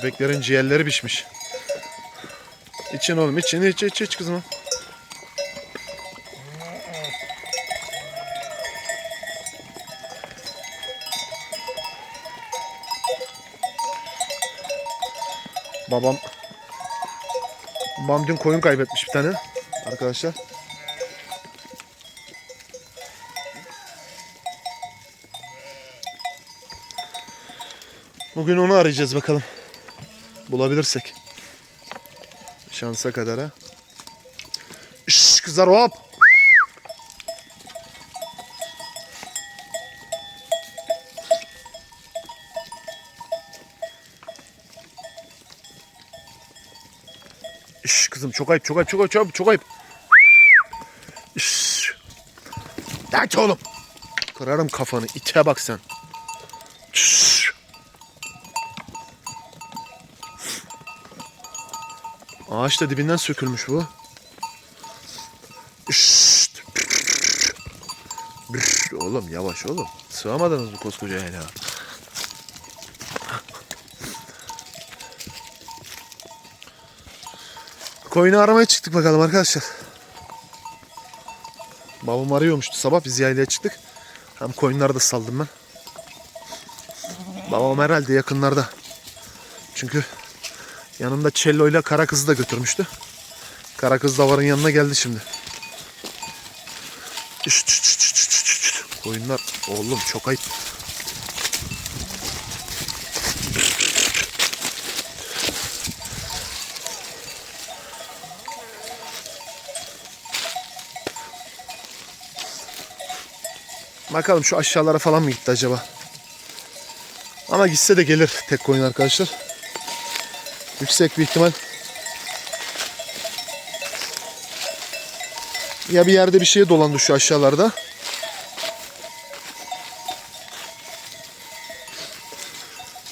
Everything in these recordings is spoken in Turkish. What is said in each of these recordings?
Köpeklerin ciğerleri pişmiş. İçin oğlum için iç iç iç kızım. Babam Babam dün koyun kaybetmiş bir tane arkadaşlar. Bugün onu arayacağız bakalım. Bulabilirsek. Şansa kadar ha. Şşş kızlar hop. Şşş kızım çok ayıp çok ayıp çok ayıp çok ayıp. Çok ayıp. Dert oğlum. Kırarım kafanı. İte bak sen. Ağaç da dibinden sökülmüş bu. Şşt. Oğlum yavaş oğlum. Sığamadınız mı koskoca yayla? Koyunu aramaya çıktık bakalım arkadaşlar. Babam arıyormuştu sabah biz yaylaya çıktık. Hem koyunları da saldım ben. Babam herhalde yakınlarda. Çünkü yanında Cello ile kara kızı da götürmüştü. Kara kız davarın yanına geldi şimdi. Şşt, şşt, şşt, şşt, şşt. Koyunlar oğlum çok ayıp. Bakalım şu aşağılara falan mı gitti acaba? Ama gitse de gelir tek koyun arkadaşlar. Yüksek bir ihtimal. Ya bir yerde bir şeye dolandı şu aşağılarda.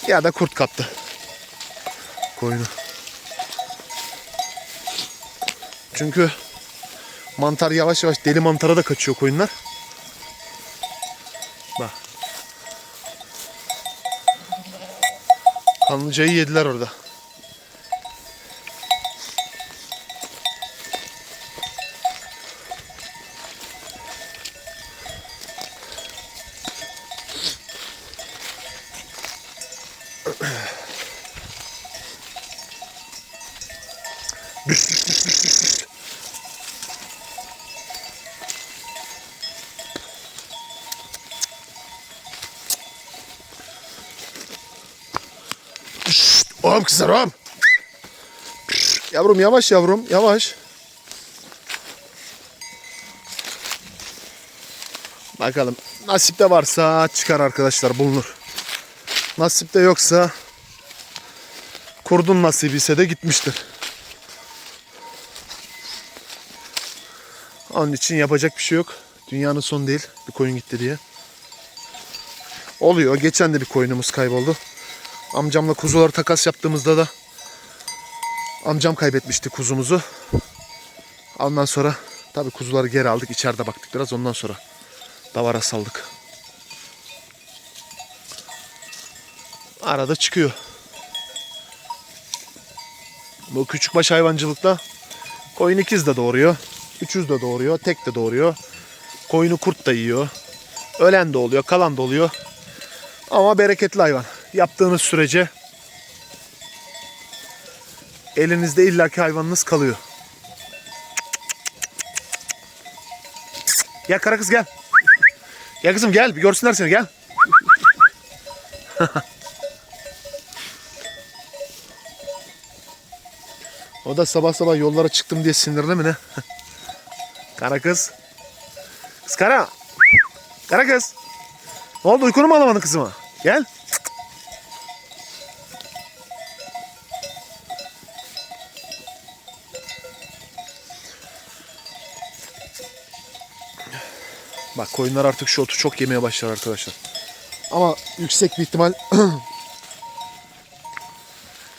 Ya da kurt kaptı. Koyunu. Çünkü mantar yavaş yavaş deli mantara da kaçıyor koyunlar. Bak. Kanlıcayı yediler orada. Oğlum kızlar oğlum. Yavrum yavaş yavrum yavaş. Bakalım nasipte varsa çıkar arkadaşlar bulunur. Nasipte yoksa kurdun nasibi ise de gitmiştir. Onun için yapacak bir şey yok. Dünyanın sonu değil bir koyun gitti diye. Oluyor. Geçen de bir koyunumuz kayboldu. Amcamla kuzuları takas yaptığımızda da amcam kaybetmişti kuzumuzu. Ondan sonra tabii kuzuları geri aldık. içeride baktık biraz. Ondan sonra davara saldık. Arada çıkıyor. Bu küçükbaş hayvancılıkta koyun ikiz de doğuruyor. Üçüz de doğuruyor. Tek de doğuruyor. Koyunu kurt da yiyor. Ölen de oluyor. Kalan da oluyor. Ama bereketli hayvan. Yaptığınız sürece elinizde illaki hayvanınız kalıyor. Gel kara kız gel. Gel kızım gel bir görsünler seni gel. o da sabah sabah yollara çıktım diye sinirli mi ne? kara kız. Kız kara. Kara kız. Ne oldu uykunu mu alamadın kızıma? Gel. Bak koyunlar artık şu otu çok yemeye başlar arkadaşlar. Ama yüksek bir ihtimal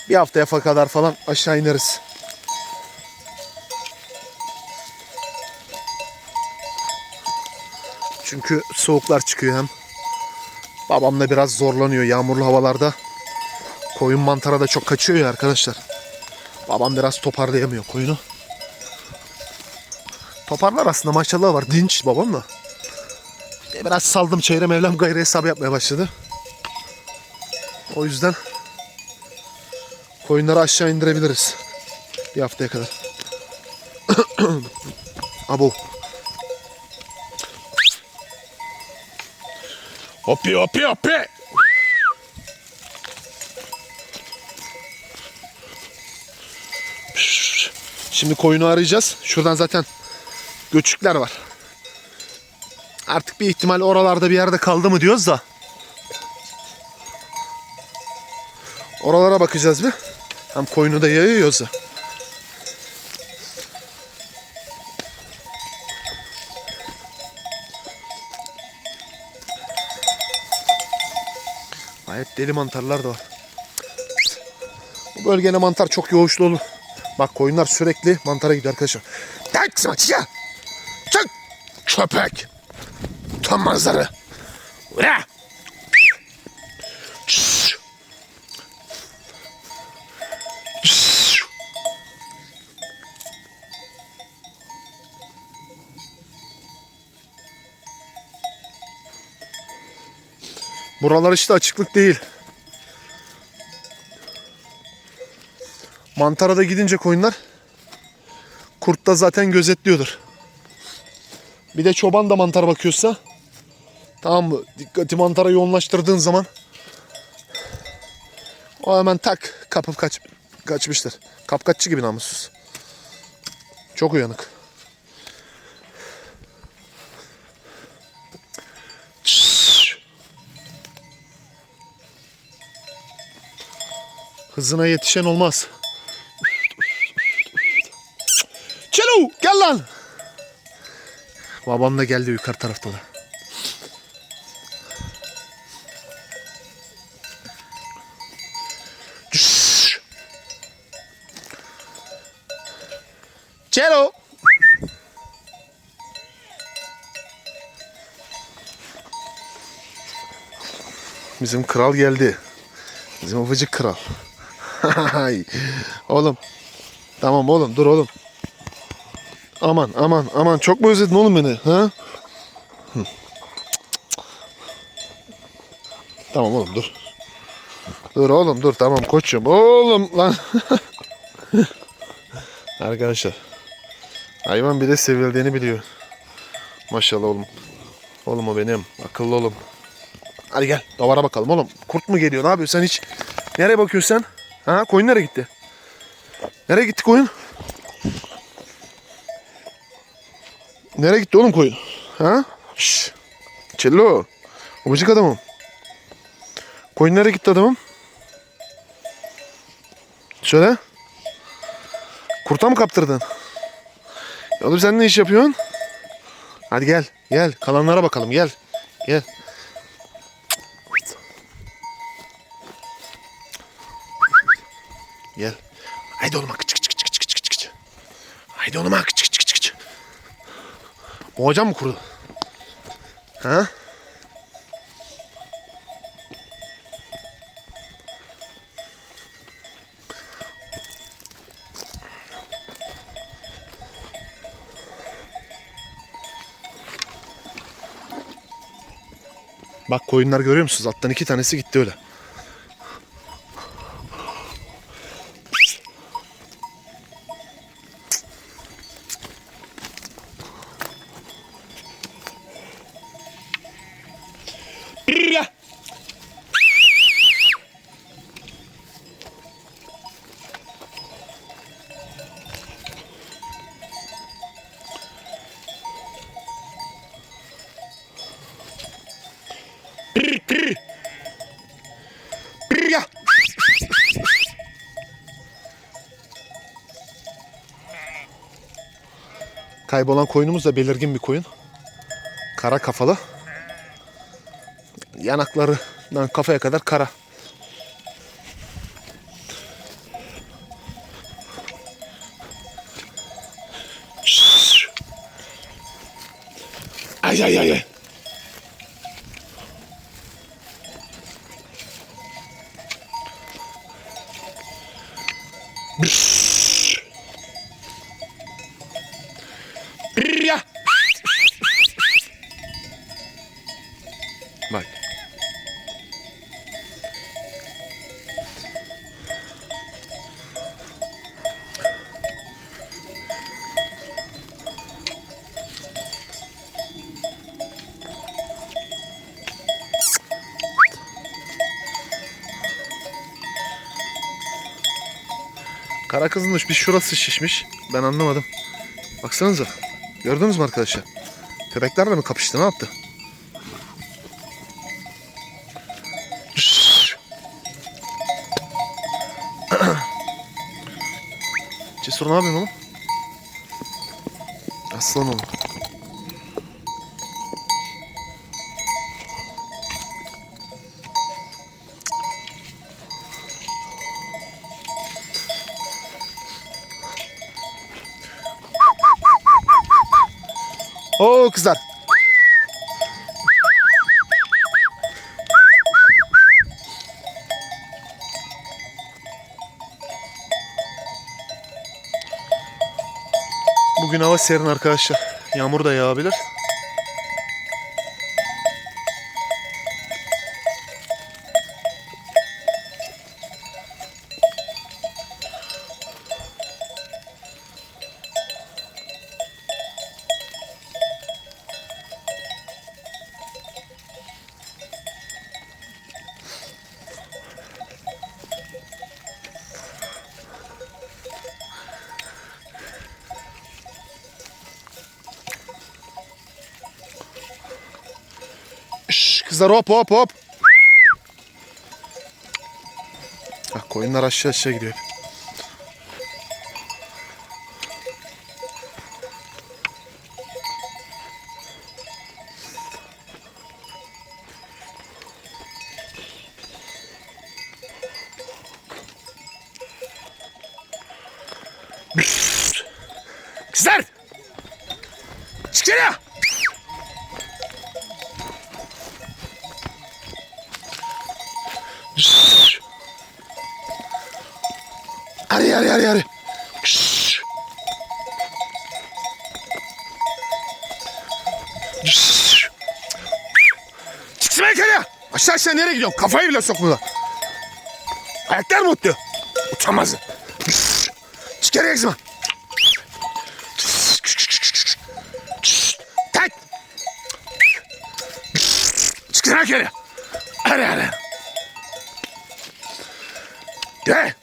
bir haftaya kadar falan aşağı ineriz. Çünkü soğuklar çıkıyor hem. Babam da biraz zorlanıyor yağmurlu havalarda. Koyun mantara da çok kaçıyor ya arkadaşlar. Babam biraz toparlayamıyor koyunu. Toparlar aslında maşallah var. Dinç babam da. Biraz saldım çeyre mevlam gayrı hesabı yapmaya başladı. O yüzden koyunları aşağı indirebiliriz. Bir haftaya kadar. Abo. Hopi hopi hopi. Şimdi koyunu arayacağız. Şuradan zaten göçükler var. Artık bir ihtimal oralarda bir yerde kaldı mı diyoruz da. Oralara bakacağız bir. Hem koyunu da yayıyoruz ya. Gayet deli mantarlar da var. Bu bölgede mantar çok yoğuşlu olur. Bak koyunlar sürekli mantara gidiyor arkadaşlar. Çık. Köpek. Tam manzara. Ura. Buralar işte açıklık değil. Mantara da gidince koyunlar kurt da zaten gözetliyordur. Bir de çoban da mantar bakıyorsa tamam mı? Dikkati mantara yoğunlaştırdığın zaman o hemen tak kapıp kaç, kaçmıştır. Kapkaççı gibi namussuz. Çok uyanık. Hızına yetişen olmaz. Çelo gel lan. Babam da geldi yukarı tarafta da. Şşş. Çelo. Bizim kral geldi. Bizim ufacık kral. Oğlum. Tamam oğlum dur oğlum. Aman aman aman çok mu özledin oğlum beni? Ha? Tamam oğlum dur. Dur oğlum dur tamam koçum. Oğlum lan. Arkadaşlar. Hayvan bir de sevildiğini biliyor. Maşallah oğlum. Oğlum o benim. Akıllı oğlum. Hadi gel davara bakalım oğlum. Kurt mu geliyor? Ne yapıyorsun sen hiç? Nereye bakıyorsun sen? Ha koyun nereye gitti? Nereye gitti koyun? Nereye gitti oğlum koyun? Ha? Şşş. Cello. Obacık adamım. Koyun nereye gitti adamım? Söyle. Kurta mı kaptırdın? Oğlum sen ne iş yapıyorsun? Hadi gel. Gel. Kalanlara bakalım. Gel. Gel. Gel. Haydi oğlum kıç kıç kıç kıç kıç kıç. Haydi oğlum kıç kıç kıç kıç. Boğacağım mı kurdu? Ha? Bak koyunlar görüyor musunuz? Attan iki tanesi gitti öyle. Kaybolan koyunumuz da belirgin bir koyun. Kara kafalı. Yanaklarından kafaya kadar kara. Psst. Kara kızın bir şurası şişmiş. Ben anlamadım. Baksanıza. Gördünüz mü arkadaşlar? Köpeklerle mi kapıştı? Ne yaptı? Cesur ne yapıyorsun oğlum? Aslan oğlum. Oo kızlar. Bugün hava serin arkadaşlar. Yağmur da yağabilir. Şş, kızlar hop hop hop. Bak koyunlar aşağı aşağı gidiyor. Kızlar. Çıkın ya. Hadi hadi hadi hadi. Şşş. Çıksın yukarıya. Aşağı aşağı nereye gidiyorsun? Kafayı bile sokmuyorlar. Ayaklar mı öttü? Utanmaz. Çık geriye kızma. Tak. Çıkın yukarıya. Hadi hadi. De.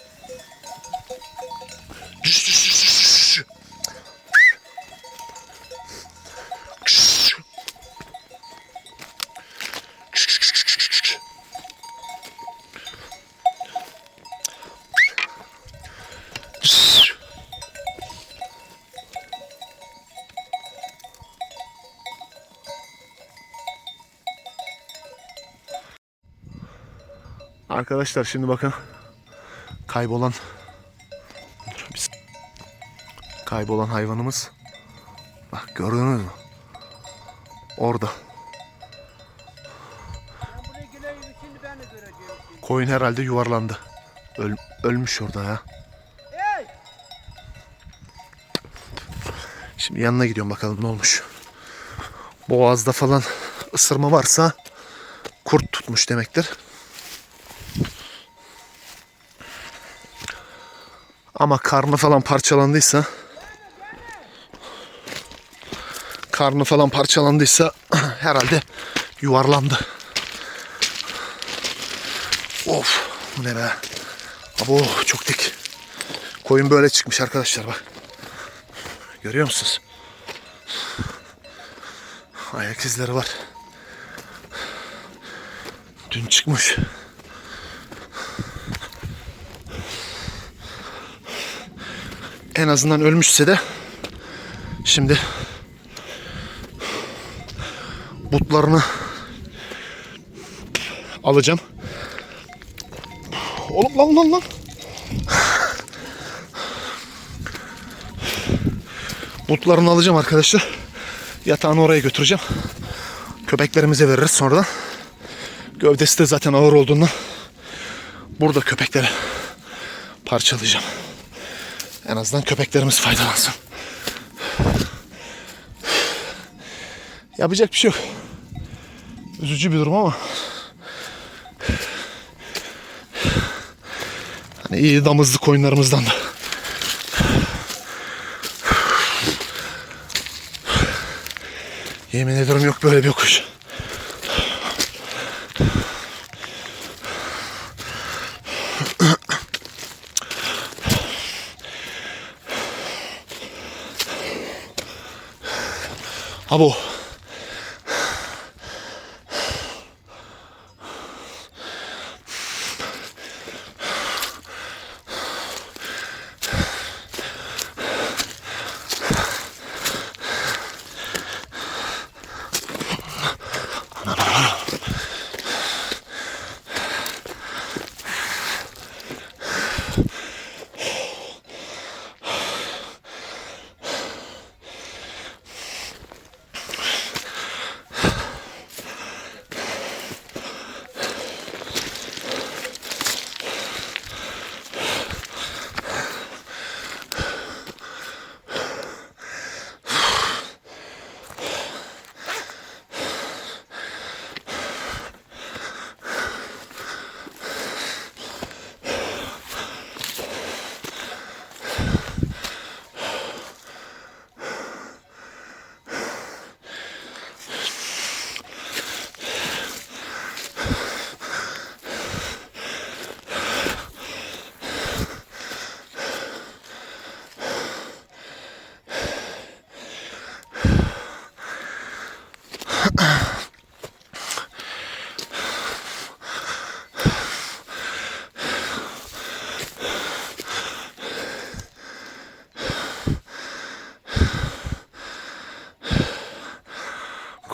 Arkadaşlar şimdi bakın. Kaybolan kaybolan hayvanımız. Bak gördünüz mü? Orada. Koyun herhalde yuvarlandı. Öl- ölmüş orada ya. Şimdi yanına gidiyorum bakalım ne olmuş. Boğazda falan ısırma varsa kurt tutmuş demektir. Ama karnı falan parçalandıysa karnı falan parçalandıysa herhalde yuvarlandı. Of bu ne be. Abo çok dik. Koyun böyle çıkmış arkadaşlar bak. Görüyor musunuz? Ayak izleri var. Dün çıkmış. En azından ölmüşse de şimdi butlarını alacağım. Oğlum lan lan lan. Butlarını alacağım arkadaşlar. Yatağını oraya götüreceğim. Köpeklerimize veririz sonradan. Gövdesi de zaten ağır olduğundan burada köpeklere parçalayacağım. En azından köpeklerimiz faydalansın. Yapacak bir şey yok. Üzücü bir durum ama. Hani iyi damızlı koyunlarımızdan da. Yemin ediyorum yok böyle bir yokuş. Abo.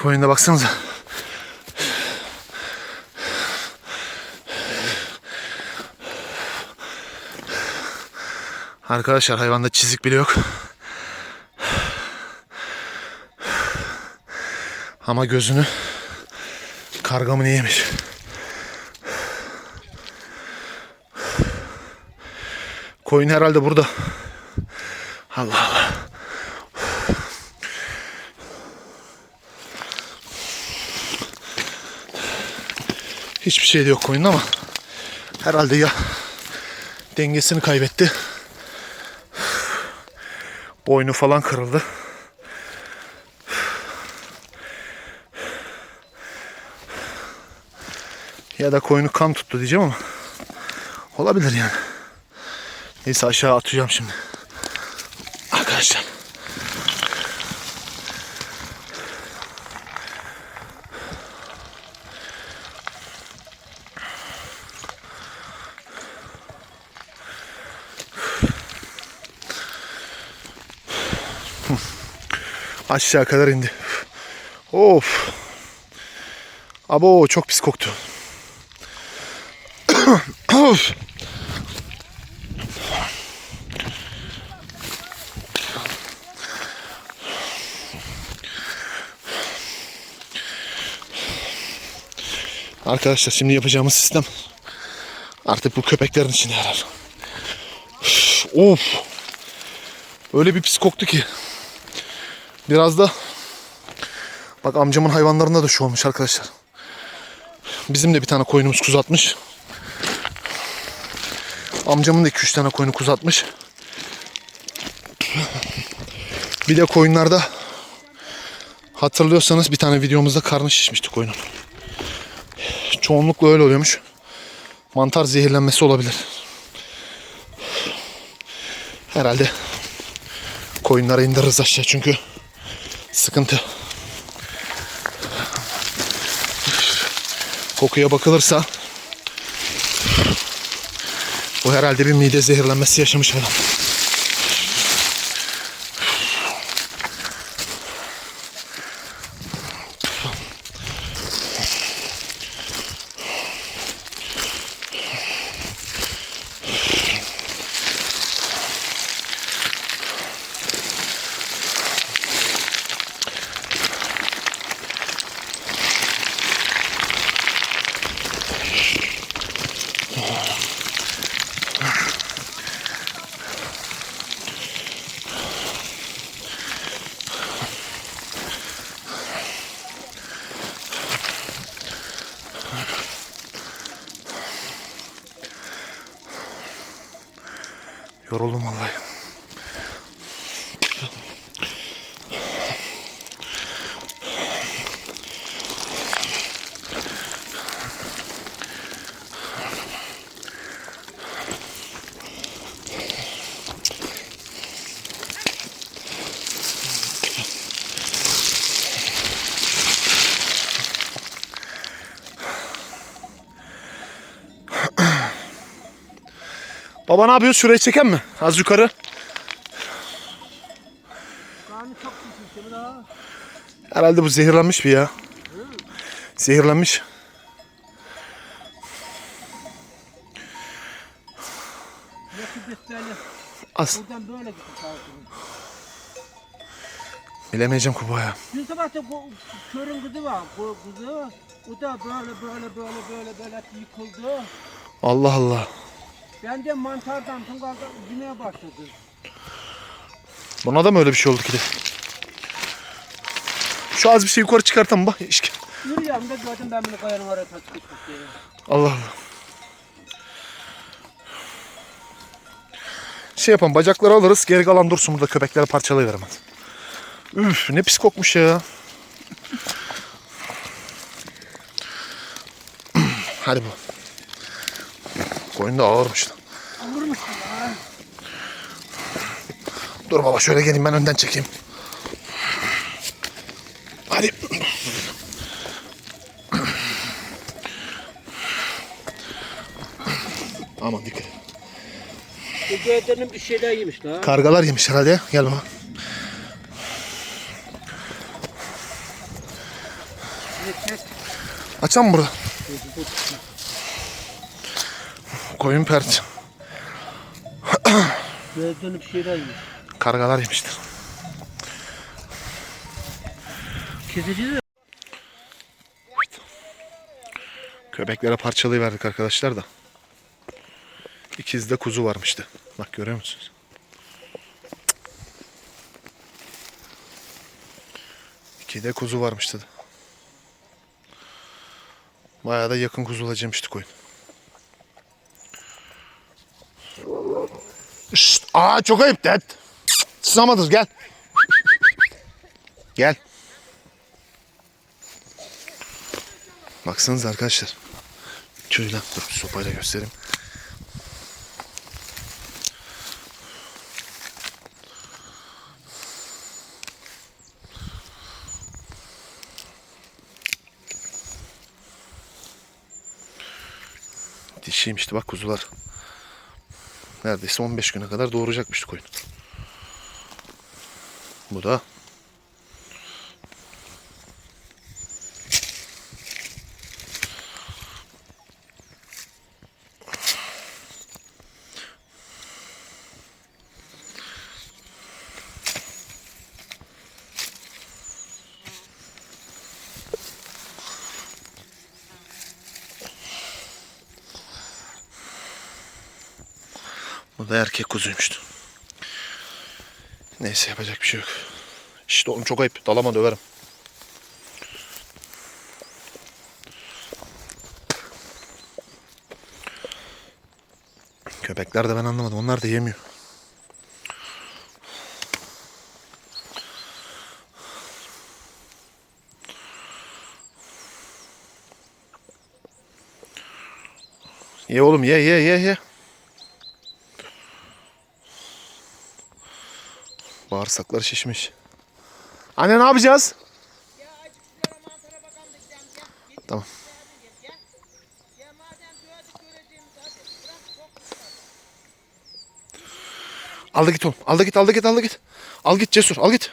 Koyuna baksanıza. Arkadaşlar hayvanda çizik bile yok. Ama gözünü kargamın yemiş. Koyun herhalde burada. Allah Allah. Hiçbir şey de yok koyunda ama herhalde ya dengesini kaybetti. Boynu falan kırıldı. Ya da koyunu kan tuttu diyeceğim ama olabilir yani. Neyse aşağı atacağım şimdi. Arkadaşlar. Aşağı kadar indi. Of. Abo çok pis koktu. of. Arkadaşlar şimdi yapacağımız sistem artık bu köpeklerin içine yarar. Üf, Of. Öyle bir pis koktu ki. Biraz da bak amcamın hayvanlarında da şu olmuş arkadaşlar. Bizim de bir tane koyunumuz kuzatmış. Amcamın da 2-3 tane koyunu kuzatmış. Bir de koyunlarda hatırlıyorsanız bir tane videomuzda karnı şişmişti koyunun. Çoğunlukla öyle oluyormuş. Mantar zehirlenmesi olabilir. Herhalde koyunlara indiririz aşağı çünkü sıkıntı. Kokuya bakılırsa bu herhalde bir mide zehirlenmesi yaşamış adam. Yoruldum vallahi. Baba ne yapıyoruz? Şurayı çeken mi? Az yukarı. Herhalde bu zehirlenmiş bir ya. Zehirlenmiş. Sağlıklı. Bilemeyeceğim Kuba ya. Dün sabah da bu körün kızı var. Bu kızı. O da böyle böyle böyle böyle böyle yıkıldı. Allah Allah. Ben de mantardan tungalda yemeye başladı. Buna da mı öyle bir şey oldu ki de? Şu az bir şey yukarı çıkartan bak. İşte. Yürüyorum da gördüm ben bunu kayanın oraya sıkışmış diye. Allah Allah. Şey yapalım bacakları alırız geri kalan dursun burada köpeklere parçalayıverim hadi. Üf ne pis kokmuş ya. hadi bu. Koyun da ağırmış. lan. Vurmuş ya. Dur baba şöyle geleyim ben önden çekeyim. Hadi. Aman dikkat et. Bu göğdenin bir şeyler yemiş la. Kargalar yemiş herhalde. Gel baba. Açalım mı burada? Koyun pert. Göğdenin bir şeyler yemiş. Kargalar yemiştir. Kesici de Köpeklere parçalayıverdik arkadaşlar da. İkizde kuzu varmıştı. Bak görüyor musunuz? İkide kuzu varmıştı. Bayağı da yakın kuzulacakmıştı koyun. Aa çok ayıp dad. Sızamadınız gel. Gel. Baksanıza arkadaşlar. Şöyle dur sopayla göstereyim. Dişiymişti bak kuzular. Neredeyse 15 güne kadar doğuracakmıştı koyun. Bu da da erkek kuzuymuştu. Neyse yapacak bir şey yok. İşte oğlum çok ayıp. Dalama döverim. Köpekler de ben anlamadım. Onlar da yemiyor. Ye oğlum ye ye ye ye. Bağırsakları şişmiş. Anne ne yapacağız? Tamam. Al da git oğlum. Al da git al da git al da git. Al git cesur al git.